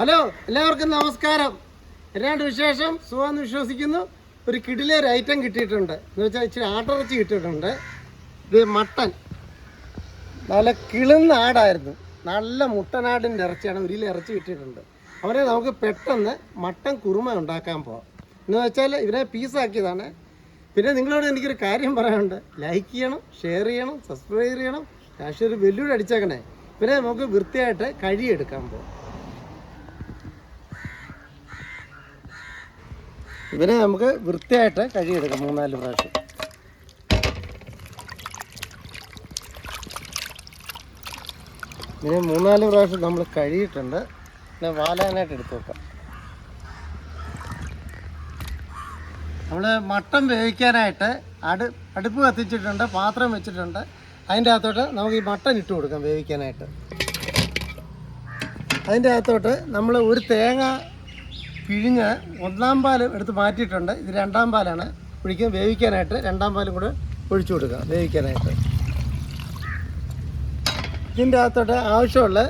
Hello എല്ലാവർക്കും നമസ്കാരം. എന്നാണ്ട് വിശേഷം സുഖമെന്ന് വിശ്വസിക്കുന്നു. ഒരു കിടിലെ ഒരു ഐറ്റം കിട്ടിയിട്ടുണ്ട്. എന്ന് വെച്ചാൽ ഇച്ചിരി ആട്ടിറച്ചി കിട്ടിയിട്ടുണ്ട്. ഇത് മട്ടൻ. നല്ല കിളുന്ന ആടായിരുന്നു. നല്ല മുട്ടനാടിന്റെ ഇറച്ചിയാണ് ഒരു ഇറച്ചി കിട്ടിയിട്ടുണ്ട്. അവരെ നമുക്ക് പെട്ടെന്ന് മട്ടൻ കുറുമ ഉണ്ടാക്കാൻ പോവാം. എന്ന് വെച്ചാൽ ഇവരെ പീസാക്കിയതാണ് പിന്നെ നിങ്ങളോട് എനിക്കൊരു കാര്യം പറയാനുണ്ട്. ലൈക്ക് ചെയ്യണം ഷെയർ ചെയ്യണം സബ്സ്ക്രൈബ് ചെയ്യണം. രാഷ്ട്രീയ ഒരു വെല്ലുവിളി അടിച്ചേക്കണേ. പിന്നെ നമുക്ക് വൃത്തിയായിട്ട് കഴിയെടുക്കാൻ പോവാം. ഇവനെ നമുക്ക് വൃത്തിയായിട്ട് കഴിയെടുക്കാം മൂന്നാൽ പ്രാവശ്യം. ഇതിന് മൂന്നാൽ പ്രാവശ്യം നമ്മൾ കഴുകിയിട്ടുണ്ട്. പിന്നെ വാലാനായിട്ട് എടുത്തു വെക്കാം. നമ്മൾ മട്ടൻ വേവിക്കാനായിട്ട് അടു അടുപ്പ് കത്തിച്ചിട്ടുണ്ട് പാത്രം വെച്ചിട്ടുണ്ട്. അതിന്റെ അകത്തോട്ട് നമുക്ക് ഈ മട്ടൻ ഇട്ട് കൊടുക്കാം വേവിക്കാനായിട്ട്. അതിന്റെ അകത്തോട്ട് നമ്മൾ ഒരു തേങ്ങ പിഴിഞ്ഞ് ഒന്നാം പാൽ എടുത്ത് മാറ്റിയിട്ടുണ്ട്. ഇത് രണ്ടാം പാലാണ്. ഒഴിക്കാൻ വേവിക്കാനായിട്ട് രണ്ടാം പാലും കൂടെ ഒഴിച്ചു കൊടുക്കുക വേവിക്കാനായിട്ട്. ഇതിന്റെ അകത്തോട്ട് ആവശ്യമുള്ള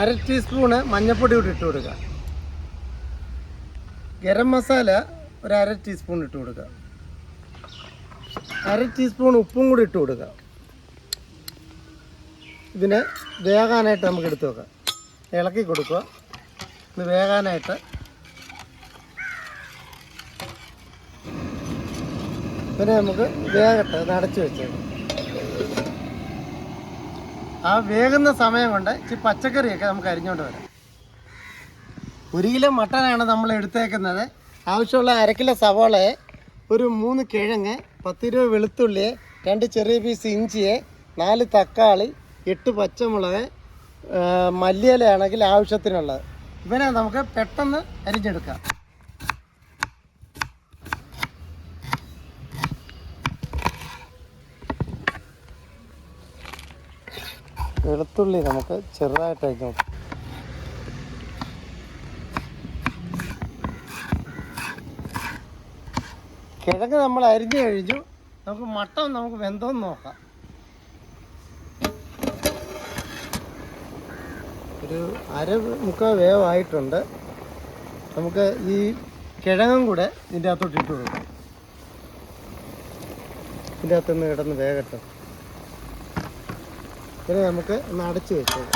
അര ടീസ്പൂണ് മഞ്ഞൾപ്പൊടി കൂടി ഇട്ട് കൊടുക്കുക. ഗരം മസാല ഒരു അര ടീസ്പൂൺ ഇട്ട് കൊടുക്കുക. അര ടീസ്പൂൺ ഉപ്പും കൂടി ഇട്ട് കൊടുക്കുക. ഇതിനെ വേകാനായിട്ട് നമുക്ക് എടുത്ത് വെക്കാം. ഇളക്കി കൊടുക്കുക. ഇത് വേകാനായിട്ട് പിന്നെ നമുക്ക് വേഗട്ടെ അത് അടച്ചു വെച്ചേക്കാം. ആ വേകുന്ന സമയം കൊണ്ട് ഇച്ചിരി പച്ചക്കറിയൊക്കെ നമുക്ക് അരിഞ്ഞുകൊണ്ട് വരാം. ഒരു കിലോ മട്ടനാണ് നമ്മൾ എടുത്തേക്കുന്നത്. ആവശ്യമുള്ള അര കിലോ സവാളയെ ഒരു മൂന്ന് കിഴങ്ങ് പത്തിരുപത് വെളുത്തുള്ളി രണ്ട് ചെറിയ പീസ് ഇഞ്ചിയെ നാല് തക്കാളി എട്ട് പച്ചമുളക് മല്ലിയിലയാണെങ്കിൽ ആവശ്യത്തിനുള്ളത്. ഇവനെ നമുക്ക് പെട്ടെന്ന് അരിഞ്ഞെടുക്കാം. വെളുത്തുള്ളി നമുക്ക് ചെറുതായിട്ട് അരിഞ്ഞു കിഴങ്ങ് നമ്മൾ അരിഞ്ഞു കഴിഞ്ഞു. നമുക്ക് മട്ടൻ നമുക്ക് വെന്തോന്ന് നോക്കാം. ഒരു അര മുക്കാൽ വേവായിട്ടുണ്ട്. നമുക്ക് ഈ കിഴങ്ങും കൂടെ ഇതിന്റെ അകത്തോട്ട് ഇട്ട് കൊടുക്കാം. ഇതിന്റെ അകത്തുനിന്ന് കിടന്ന് വേഗട്ടെ പിന്നെ നമുക്ക് ഒന്ന് അടച്ചു വെച്ചത്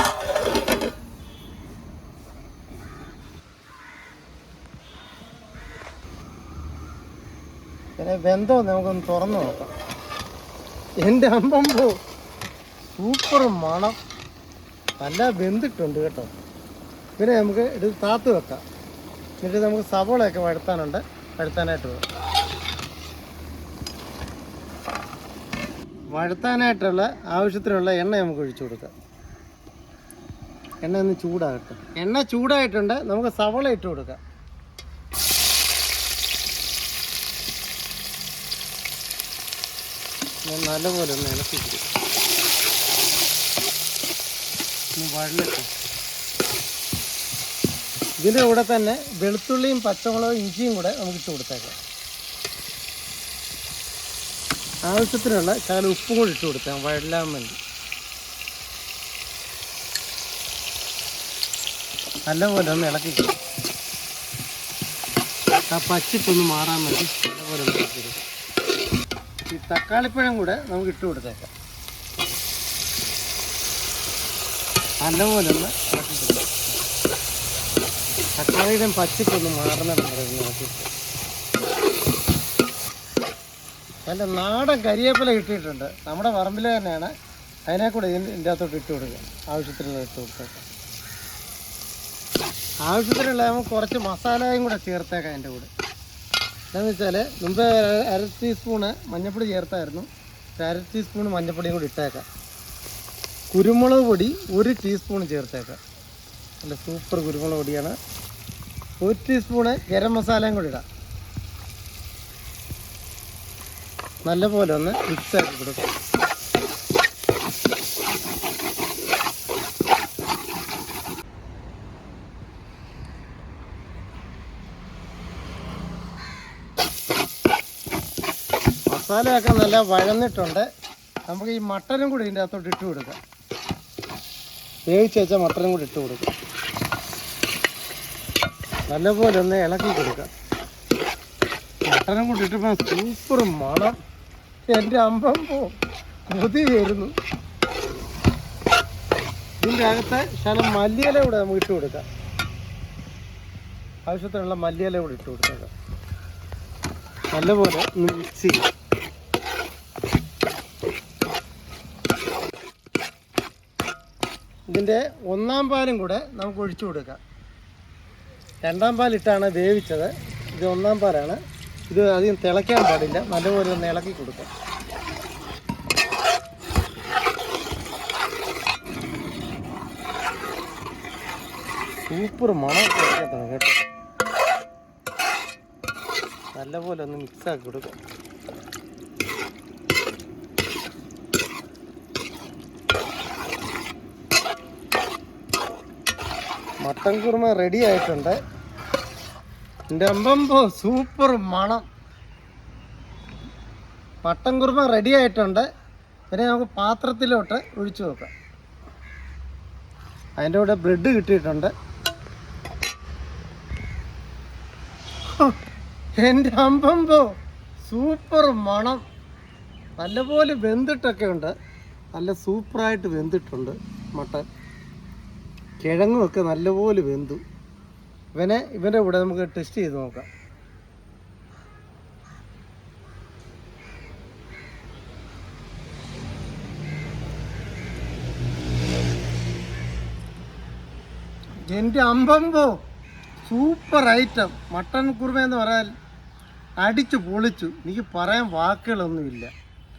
ഇതിനെ വെന്തോ നമുക്കൊന്ന് തുറന്നു നോക്കാം. എന്റെ അമ്പം പോ സൂപ്പർ മണം. നല്ല വെന്തിട്ടുണ്ട് കേട്ടോ. പിന്നെ നമുക്ക് ഇത് താത്ത് വെക്കാം. എന്നിട്ട് നമുക്ക് സവോളയൊക്കെ വഴുത്താനുണ്ട് വഴുത്താനായിട്ട് പോകും വഴുത്താനായിട്ടുള്ള ആവശ്യത്തിനുള്ള എണ്ണ നമുക്ക് ഒഴിച്ചു കൊടുക്കാം. എണ്ണ ഒന്ന് ചൂടാകട്ടെ. എണ്ണ ചൂടായിട്ടുണ്ട്. നമുക്ക് സവള ഇട്ട് കൊടുക്കാം. നല്ലപോലെ ഒന്ന് ഇളക്കിട്ട് ഇതിന്റെ കൂടെ തന്നെ വെളുത്തുള്ളിയും പച്ചമുളകും ഇഞ്ചിയും കൂടെ നമുക്ക് ഇട്ട് കൊടുത്തേക്കാം. ആവശ്യത്തിനുള്ള ശകലം ഉപ്പും കൂടി ഇട്ട് കൊടുക്കാം വഴലാൻ വേണ്ടി നല്ലപോലെ ഒന്ന് ഇളക്കി. ആ പച്ചിപ്പൊന്ന് മാറാൻ വേണ്ടി നല്ലപോലെ. ഈ തക്കാളിപ്പഴം കൂടെ നമുക്ക് ഇട്ട് കൊടുത്തേക്കാം നല്ലപോലെ ഒന്ന് ഇളക്കി തക്കാളിയുടെയും പച്ചിപ്പൊന്ന് ഒന്ന് ഇളക്കി കൊടുക്കാം. നല്ല നാടൻ കരിയേപ്പില കിട്ടിയിട്ടുണ്ട്. നമ്മുടെ പറമ്പിൽ തന്നെയാണ്. അതിനെ കൂടെ ഇതിന്റെ അകത്തോട്ട് ഇട്ട് കൊടുക്കുക. ആവശ്യത്തിനുള്ള ഇട്ട് കൊടുത്തേക്കാം ആവശ്യത്തിനുള്ള നമുക്ക് കുറച്ച് മസാലയും കൂടെ ചേർത്തേക്കാം അതിന്റെ കൂടെ. എന്താണെന്ന് വെച്ചാൽ മുമ്പ് അര ടീസ്പൂണ് മഞ്ഞൾപ്പൊടി ചേർത്തായിരുന്നു. അര ടീസ്പൂൺ മഞ്ഞൾപ്പൊടിയും കൂടി ഇട്ടേക്കാം. കുരുമുളക് പൊടി ഒരു ടീസ്പൂൺ ചേർത്തേക്കാം. നല്ല സൂപ്പർ കുരുമുളക് പൊടിയാണ്. ഒരു ടീസ്പൂണ് ഗരം മസാലയും കൂടി ഇടാം. നല്ലപോലെ ഒന്ന് മിക്സ് ആക്കി കൊടുക്കും. മസാലയൊക്കെ നല്ല വഴന്നിട്ടുണ്ട്. നമുക്ക് ഈ മട്ടനും കൂടി ഇതിന്റെ അകത്തോട്ട് ഇട്ട് കൊടുക്കാം. വേവിച്ച് വെച്ച മട്ടനും കൂടി ഇട്ട് കൊടുക്കാം. നല്ലപോലെ ഒന്ന് ഇളക്കി കൊടുക്കാം. മട്ടനും കൂടി ഇട്ടപ്പോൾ സൂപ്പർ മണം. എന്റെ അമ്പം പോ. കൊതി വരുന്നു. ഇതിന്റെ അകത്തെ ശകലം മല്ലിയില കൂടെ നമുക്ക് ഇട്ട് കൊടുക്കാം. ആവശ്യത്തിനുള്ള മല്ലിയില കൂടെ ഇട്ട് കൊടുക്കാം നല്ലപോലെ മിക്സ് ചെയ്യാം. ഇതിന്റെ ഒന്നാം പാലും കൂടെ നമുക്ക് ഒഴിച്ചു കൊടുക്കാം. രണ്ടാം പാലിട്ടാണ് വേവിച്ചത്. ഇത് ഒന്നാം പാലാണ്. ഇത് അധികം തിളയ്ക്കാൻ പാടില്ല. നല്ലപോലെ ഒന്ന് ഇളക്കി കൊടുക്കാം. സൂപ്പർ മണം കേൾക്കത്തണം കേട്ടോ. നല്ലപോലെ ഒന്ന് മിക്സ് ആക്കി കൊടുക്കാം. മട്ടൻ കുറുമ റെഡി ആയിട്ടുണ്ട്. എന്റെ സൂപ്പർ മണം. മട്ടൻ കുറുമ റെഡി ആയിട്ടുണ്ട്. പിന്നെ നമുക്ക് പാത്രത്തിലോട്ട് ഒഴിച്ചു നോക്കാം. അതിന്റെ കൂടെ ബ്രെഡ് കിട്ടിയിട്ടുണ്ട്. എന്റെ അമ്പമ്പോ സൂപ്പർ മണം. നല്ലപോലെ വെന്തിട്ടൊക്കെ ഉണ്ട്. നല്ല സൂപ്പറായിട്ട് വെന്തിട്ടുണ്ട് മട്ടൻ. കിഴങ്ങുമൊക്കെ നല്ലപോലെ വെന്തു. ഇവനെ ഇവന്റെ കൂടെ നമുക്ക് ടെസ്റ്റ് ചെയ്ത് നോക്കാം. എന്റെ അമ്പമ്പോ സൂപ്പർ ഐറ്റം മട്ടൺ കുറുമ എന്ന് പറയാൻ അടിച്ചു പൊളിച്ചു. എനിക്ക് പറയാൻ വാക്കുകളൊന്നുമില്ല.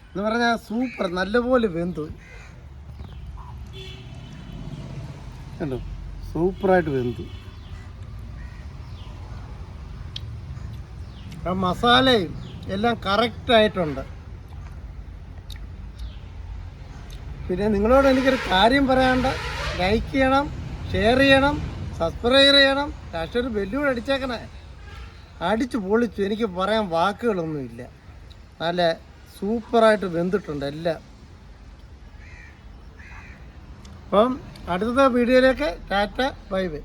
എന്ന് പറഞ്ഞാൽ സൂപ്പർ നല്ലപോലെ വെന്തു. കണ്ടോ? സൂപ്പറായിട്ട് വെന്തു. മസാലയും എല്ലാം കറക്റ്റായിട്ടുണ്ട് പിന്നെ നിങ്ങളോട് എനിക്കൊരു കാര്യം പറയാണ്ട് ലൈക്ക് ചെയ്യണം ഷെയർ ചെയ്യണം സബ്സ്ക്രൈബ് ചെയ്യണം. പക്ഷേ ഒരു വെല്ലുവിളി അടിച്ചേക്കണേ. അടിച്ചു പൊളിച്ചു. എനിക്ക് പറയാൻ വാക്കുകളൊന്നുമില്ല. നല്ല സൂപ്പറായിട്ട് വെന്തിട്ടുണ്ട് എല്ലാം. അപ്പം അടുത്ത വീഡിയോയിലേക്ക്. Tata bye bye.